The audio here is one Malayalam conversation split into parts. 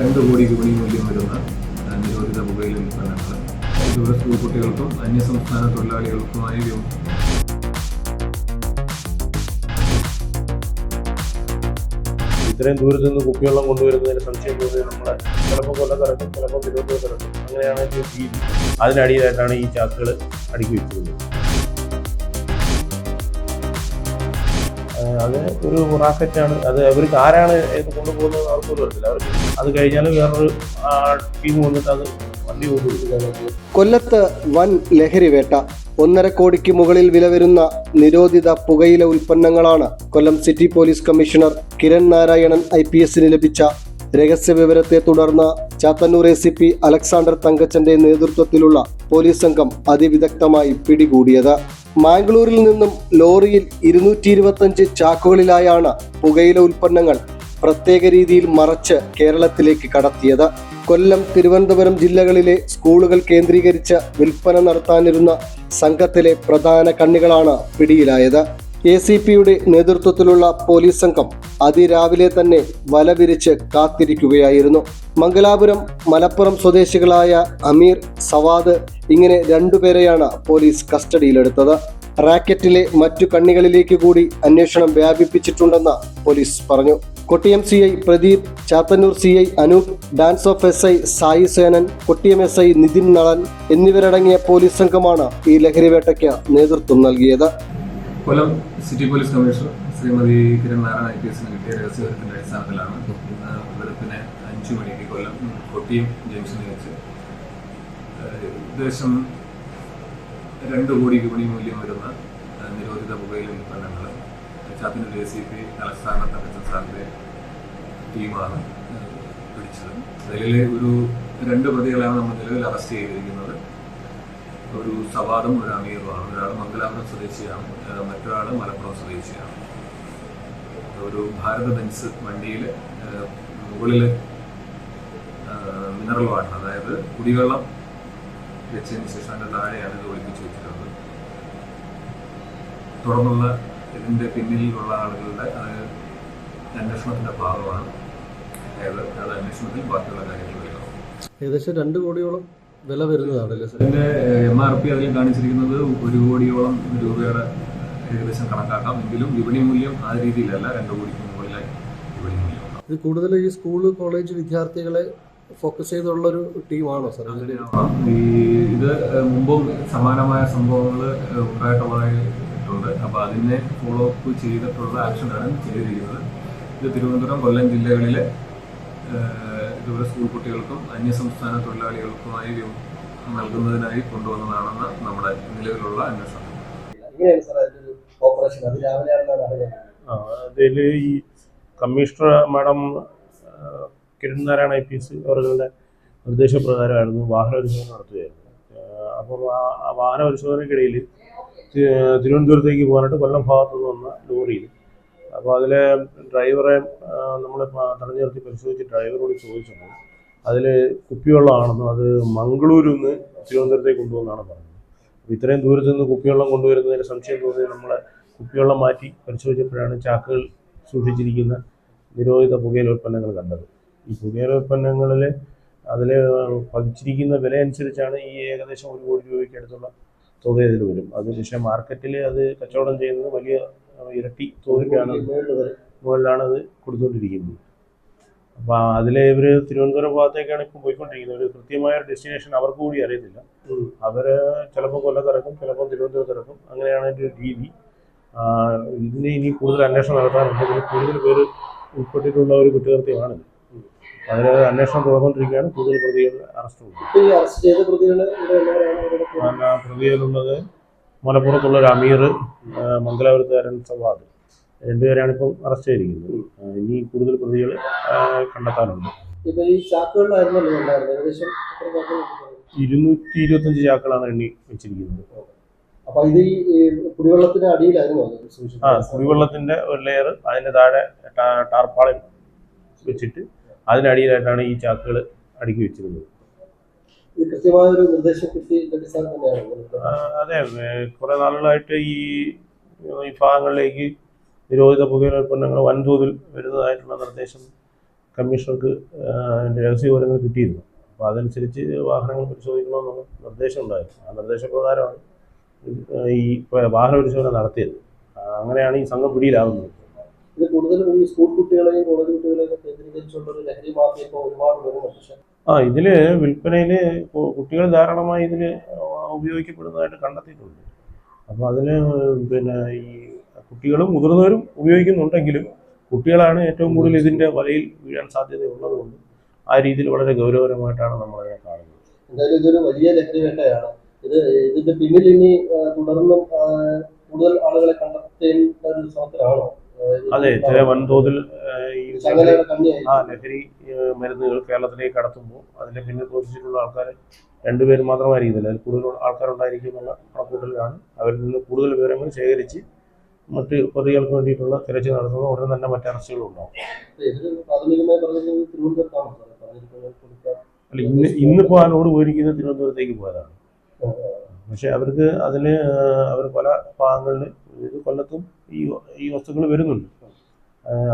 രണ്ട് കോടി രൂപയും മൂല്യം വരുന്ന നിരോധിത പുകയില ഉൽപ്പന്നങ്ങൾ സ്കൂൾ കുട്ടികൾക്കും അന്യസംസ്ഥാന തൊഴിലാളികൾക്കുമായി വ്യോ- ഇത്രയും ദൂരത്ത് നിന്ന് കുപ്പിവെള്ളം കൊണ്ടുവരുന്നതിന് സംശയം തോന്നിയത് നമ്മുടെ ചിലപ്പോൾ കൊല്ലത്തിറക്കും ചിലപ്പോൾ തിരുവനന്തപുരത്തിറക്കും. അങ്ങനെയാണ് അതിനടിയിലായിട്ടാണ് ഈ ചാക്കുകൾ അടുക്കി വെച്ചിരുന്നത് അത് ഒരു റാക്കറ്റാണ് അത് അവർക്ക് ആരാണ് ഇത് കൊണ്ടുപോകുന്നത് അവർക്ക് പോലും അറിയില്ല അവർ അത് കഴിഞ്ഞാൽ വേറൊരു ടീം വന്നിട്ട് അത് വണ്ടി കൊല്ലത്ത് വൻ ലഹരി വേട്ട. ഒന്നര കോടിക്ക് മുകളിൽ വില വരുന്ന നിരോധിത പുകയില ഉൽപ്പന്നങ്ങളാണ് Kollam city police commissioner Kiran Narayanan I P എസിന് ലഭിച്ച. രഹസ്യ വിവരത്തെ തുടർന്ന് Chathannoor A C P Alexander തങ്കച്ചന്റെ നേതൃത്വത്തിലുള്ള പോലീസ് സംഘം അതിവിദഗ്ധമായി പിടികൂടിയത്. മാംഗ്ലൂരിൽ നിന്നും ലോറിയിൽ ഇരുന്നൂറ്റി ഇരുപത്തഞ്ച് ചാക്കുകളിലായാണ് പുകയില ഉൽപ്പന്നങ്ങൾ പ്രത്യേക രീതിയിൽ മറച്ച് കേരളത്തിലേക്ക് കടത്തിയത്. കൊല്ലം തിരുവനന്തപുരം ജില്ലകളിലെ സ്കൂളുകൾ കേന്ദ്രീകരിച്ച് വിൽപ്പന നടത്താനിരുന്ന സംഘത്തിലെ പ്രധാന കണ്ണികളാണ് പിടിയിലായത്. എ സി പിയുടെ നേതൃത്വത്തിലുള്ള പോലീസ് സംഘം അതിരാവിലെ തന്നെ വലവിരിച്ച് കാത്തിരിക്കുകയായിരുന്നു. മംഗലാപുരം മലപ്പുറം സ്വദേശികളായ അമീർ സവാദ് ഇങ്ങനെ രണ്ടുപേരെയാണ് പോലീസ് കസ്റ്റഡിയിലെടുത്തത്. റാക്കറ്റിലെ മറ്റു കണ്ണികളിലേക്ക് കൂടി അന്വേഷണം വ്യാപിപ്പിച്ചിട്ടുണ്ടെന്ന് പോലീസ് പറഞ്ഞു. Kottiyam C I Pradeep Chathannoor C I Anoop DANSAF S I Sai Senan Kottiyam S I Nithin Nalan എന്നിവരടങ്ങിയ പോലീസ് സംഘമാണ് ഈ ലഹരിവേട്ടയ്ക്ക് നേതൃത്വം നൽകിയത്. Kollam city police commissioner Shrimati Kiran Narayana I P എസിന് കിട്ടിയ രഹസ്യവിവരത്തിന്റെ അടിസ്ഥാനത്തിലാണ് ഇന്ന് വെളുപ്പിന് അഞ്ചു മണിക്ക് കൊല്ലം കൊട്ടിയം ജംഗ്ഷനിൽ വെച്ച് ഏകദേശം രണ്ട് കോടി വിപണി മൂല്യം വരുന്ന നിരോധിത പുകയില ഉൽപ്പന്നങ്ങൾ ചാത്തിന് എ സി പി തലസ്ഥാന തലസ്ഥാനത്തെ ടീമാണ് പിടിച്ചത്. അതിലെ ഒരു രണ്ട് പ്രതികളാണ് നമ്മൾ നിലവിൽ അറസ്റ്റ് ചെയ്തിരിക്കുന്നത്. ഒരു സവാദും ഒരു അമീറുമാണ് ഒരാൾ മംഗലാപുരം സ്വദേശിയാണ് മറ്റൊരാൾ മലപ്പുറം സ്വദേശിയാണ്. ഒരു ഭാരത ബെൻസ് വണ്ടിയിൽ മുകളിൽ മിനറൽ വാട്ടർ അതായത് കുടിവെള്ളം വെച്ചതിന് ശേഷം അതിന്റെ താഴെയാണ് ഇത് ഒളിപ്പിച്ച് വെച്ചിട്ടുള്ളത്. തുടർന്നുള്ള ഇതിന്റെ പിന്നിലുള്ള ആളുകളുടെ അത് അന്വേഷണത്തിന്റെ ഭാഗമാണ്. അതായത് അത് അന്വേഷണത്തിൽ ബാക്കിയുള്ള കാര്യങ്ങൾ ഏകദേശം രണ്ട് കോടിയോളം വില വരുന്നതാണല്ലേ ഇതിന്റെ എം ആർ പി അതിൽ കാണിച്ചിരിക്കുന്നത് ഒരു കോടിയോളം രൂപയുടെ ഏകദേശം കണക്കാക്കാം. എങ്കിലും വിപണി മൂല്യം ആ രീതിയിലല്ല. രണ്ട് കോടിക്ക് മുകളിലായി വിപണി മൂല്യം ഇത് കൂടുതൽ ഈ സ്കൂൾ കോളേജ് വിദ്യാർത്ഥികളെ ഫോക്കസ് ചെയ്തുള്ള ഒരു ടീമാണോ സാർ. ഈ ഇത് മുമ്പും സമാനമായ സംഭവങ്ങൾ ഉണ്ടായിട്ടുള്ളതായിട്ടുണ്ട് അപ്പൊ അതിനെ ഫോളോ അപ്പ് ചെയ്തിട്ടുള്ള ആക്ഷനാണ് ചെയ്തിരിക്കുന്നത്. ഇത് തിരുവനന്തപുരം കൊല്ലം ജില്ലകളിലെ ഇതുപോലെ സ്കൂൾ കുട്ടികൾക്കും അന്യസംസ്ഥാന തൊഴിലാളികൾക്കുമായി നൽകുന്നതിനായി കൊണ്ടുവന്നതാണെന്ന് നമ്മുടെ നിലവിലുള്ള അന്വേഷണം. അതിൽ ഈ commissioner madam Kiran Narayana I P S അവരുടെ നിർദ്ദേശപ്രകാരമായിരുന്നു വാഹന പരിശോധന നടത്തുകയായിരുന്നു അപ്പോൾ അപ്പം ആ ആ വാഹന പരിശോധനയ്ക്കിടയിൽ തിരുവനന്തപുരത്തേക്ക് പോകാനായിട്ട് കൊല്ലം ഭാഗത്തു നിന്ന് വന്ന ലോറിയിൽ അപ്പോൾ അതിൽ ഡ്രൈവറെ നമ്മൾ തടഞ്ഞു നിർത്തി പരിശോധിച്ച് ഡ്രൈവറോട് ചോദിച്ചപ്പോൾ അതിൽ കുപ്പിവെള്ളമാണെന്നും അത് മംഗളൂരിൽ നിന്ന് തിരുവനന്തപുരത്തേക്ക് കൊണ്ടുവന്നാണ് പറഞ്ഞത്. അപ്പോൾ ഇത്രയും ദൂരത്ത് നിന്ന് കുപ്പിവെള്ളം കൊണ്ടുവരുന്നതിന് സംശയം തോന്നി നമ്മൾ കുപ്പിവെള്ളം മാറ്റി പരിശോധിച്ചപ്പോഴാണ് ചാക്കുകൾ സൂക്ഷിച്ചിരിക്കുന്ന നിരോധിത പുകയില ഉൽപ്പന്നങ്ങൾ കണ്ടത്. ഈ പുകയില ഉൽപ്പന്നങ്ങളിൽ അതിൽ പതിച്ചിരിക്കുന്ന വില അനുസരിച്ചാണ് ഈ ഏകദേശം ഒരു കോടി രൂപയ്ക്ക് അടുത്തുള്ള തുക ഇതിൽ വരും. അത് പക്ഷേ മാർക്കറ്റിൽ അത് കച്ചവടം ചെയ്യുന്നത് വലിയ ഇരട്ടി തോതിലാണ് മുകളിലാണ് അത് കൊടുത്തുകൊണ്ടിരിക്കുന്നത് അപ്പോൾ അതിൽ ഇവർ തിരുവനന്തപുരം ഭാഗത്തേക്കാണ് ഇപ്പോൾ പോയിക്കൊണ്ടിരിക്കുന്നത്. ഒരു കൃത്യമായ ഒരു ഡെസ്റ്റിനേഷൻ അവർക്ക് കൂടി അറിയത്തില്ല. അവർ ചിലപ്പോൾ കൊല്ലത്തിറക്കും ചിലപ്പോൾ തിരുവനന്തപുരത്തിറക്കും. അങ്ങനെയാണ് എന്റെ ഒരു രീതി. ഇതിന് ഇനി കൂടുതൽ അന്വേഷണം നടത്താറുണ്ട്. ഇതിൽ കൂടുതൽ പേര് ഉൾപ്പെട്ടിട്ടുള്ള ഒരു കുറ്റകൃത്യമാണ് അതിന് അന്വേഷണം തുടർന്നുകൊണ്ടിരിക്കുകയാണ്. കൂടുതൽ പ്രതികൾ അറസ്റ്റ്? പിന്നെ പ്രതികളുള്ളത് മലപ്പുറത്തുള്ള ഒരു അമീർ മംഗലാപുരത്തുകാരൻ സവാദ്. രണ്ടുപേരാണ് ഇപ്പം അറസ്റ്റ് ചെയ്തിരിക്കുന്നത്. ഇനി കൂടുതൽ പ്രതികൾ കണ്ടെത്താനുണ്ട്. ഇരുന്നൂറ്റി ഇരുപത്തഞ്ച് ചാക്കളാണ് എണ്ണി വെച്ചിരിക്കുന്നത്. അപ്പൊ ഇത് ഈ കുടിവെള്ളത്തിന്റെ അടിയിലായിരുന്നു? ആ കുടിവെള്ളത്തിന്റെ ഒരു ലെയർ അതിന്റെ താഴെ ടാർപ്പാളിൽ വെച്ചിട്ട് അതിനടിയിലായിട്ടാണ് ഈ ചാക്കുകൾ അടുക്കി വെച്ചിരുന്നത്. കൃത്യമായ ഒരു നിർദ്ദേശം കിട്ടിയതിന്റെ അടിസ്ഥാനം തന്നെയാണ്. അതെ കുറെ നാളുകളായിട്ട് ഈ ഈ ഭാഗങ്ങളിലേക്ക് നിരോധിത പുകയില ഉൽപ്പന്നങ്ങൾ വൻതോതിൽ വരുന്നതായിട്ടുള്ള നിർദ്ദേശം കമ്മീഷണർക്ക് അതിന്റെ രഹസ്യവിവരങ്ങൾ കിട്ടിയിരുന്നു. അപ്പോൾ അതനുസരിച്ച് വാഹനങ്ങൾ പരിശോധിക്കണമെന്നുള്ള നിർദ്ദേശം ഉണ്ടായിരുന്നു. ആ നിർദ്ദേശപ്രകാരമാണ് ഈ വാഹന പരിശോധന നടത്തിയത്. അങ്ങനെയാണ് ഈ സംഘം പിടിയിലാകുന്നത്. ഇത് കൂടുതലും ഈ സ്കൂൾ കുട്ടികളെയും കോളേജ് കുട്ടികളെയും കേന്ദ്രീകരിച്ചുള്ള ഒരു ലഹരി മാഫിയ ഇപ്പോൾ ഒരുപാട് വരുന്നുണ്ട്. പക്ഷെ ആ ഇതിൽ വിൽപ്പനയിൽ കുട്ടികൾ ധാരാളമായി ഇതിൽ ഉപയോഗിക്കപ്പെടുന്നതായിട്ട് കണ്ടെത്തിയിട്ടുണ്ട്. അപ്പോൾ അതിൽ പിന്നെ ഈ കുട്ടികളും മുതിർന്നവരും ഉപയോഗിക്കുന്നുണ്ടെങ്കിലും കുട്ടികളാണ് ഏറ്റവും കൂടുതൽ ഇതിന്റെ വലയിൽ വീഴാൻ സാധ്യതയുള്ളതുകൊണ്ട് ആ രീതിയിൽ വളരെ ഗൗരവപരമായിട്ടാണ് നമ്മൾ അതിനെ കാണുന്നത്. എന്തായാലും ഇതൊരു വലിയ ലഹരിവേട്ടയാണ് ഇത് ഇതിന്റെ പിന്നിൽ ഇനി തുടർന്നും കൂടുതൽ ആളുകളെ കണ്ടെത്തേണ്ട ഒരു ഇത് അതെ ചില വൻതോതിൽ ആ, ഈ ലഹരി മരുന്നുകൾ കേരളത്തിലേക്ക് കടത്തുമ്പോൾ അതിന്റെ പിന്നിൽ പ്രവർത്തിച്ചിട്ടുള്ള ആൾക്കാർ രണ്ടുപേരും മാത്രമായിരിക്കില്ല. അതിൽ കൂടുതൽ ആൾക്കാരുണ്ടായിരിക്കും എന്നുള്ള കണക്കൂട്ടലിലാണ് അവരിൽ നിന്ന് കൂടുതൽ വിവരങ്ങൾ ശേഖരിച്ച് മറ്റ് പ്രതികൾക്ക് വേണ്ടിയിട്ടുള്ള തിരച്ചിൽ നടത്തുന്നത് ഉടനെ തന്നെ മറ്റ് അറസ്റ്റുകളും ഉണ്ടാവും. അല്ല ഇന്ന് ഇന്നിപ്പോൾ ആ ലോഡ് പോയിരിക്കുന്നത് തിരുവനന്തപുരത്തേക്ക് പോയതാണ്. പക്ഷേ അവർക്ക് അതിൽ അവർ പല ഭാഗങ്ങളിൽ ഇത് കൊല്ലത്തും ഈ ഈ വസ്തുക്കൾ വരുന്നുണ്ട്.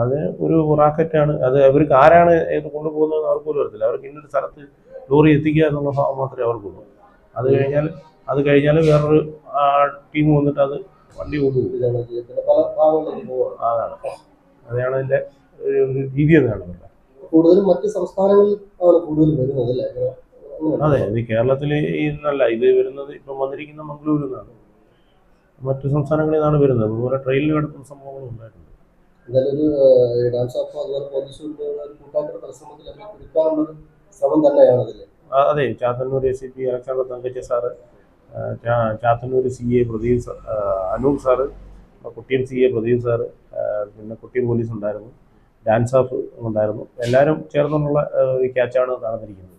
അത് ഒരു റാക്കറ്റാണ്. അത് അവർക്ക് ആരാണ് ഇത് കൊണ്ടുപോകുന്നതെന്ന് അവർക്ക് പോലും അറിയത്തില്ല. അവർക്ക് ഇന്നൊരു സ്ഥലത്ത് ലോറി എത്തിക്കുക എന്നുള്ള ഭാവം മാത്രമേ അവർക്കുള്ളൂ. അത് കഴിഞ്ഞാൽ അത് കഴിഞ്ഞാൽ വേറൊരു ടീം വന്നിട്ട് അത് വണ്ടി കൊണ്ടുപോകും. അതാണ്. അതാണ് അതിന്റെ ഒരു രീതി എന്നാണ് കൂടുതലും മറ്റ് സംസ്ഥാനങ്ങളിൽ ആണ് കൂടുതൽ വരുന്നത് അല്ലേ? അതെ ഇത് കേരളത്തിൽ ഇന്നല്ല ഇത് വരുന്നത് ഇപ്പം വന്നിരിക്കുന്ന മംഗളൂരിൽ നിന്നാണ് മറ്റു സംസ്ഥാനങ്ങളിൽ നിന്നാണ് വരുന്നത്. അതുപോലെ ട്രെയിനിൽ കിടക്കുന്ന സംഭവങ്ങളും ഉണ്ടായിട്ടുണ്ട്. എന്തായാലും ഒരു ഡാൻസ് ഓഫ് അതുപോലെ പരിശ്രമത്തിൽ അവരെ ശ്രമം തന്നെയാണ് അതെ Chathannoor A C P Alexander Thankacha sir Chathannoor C A Pradeep Anoop sir Kottiyam C A Pradeep sir പിന്നെ കുട്ടിയം പോലീസ് ഉണ്ടായിരുന്നു. ഡാൻസ് ഓഫ് ഉണ്ടായിരുന്നു. എല്ലാവരും ചേർന്നുള്ള ഒരു ക്യാച്ചാണ് നടന്നിരിക്കുന്നത്.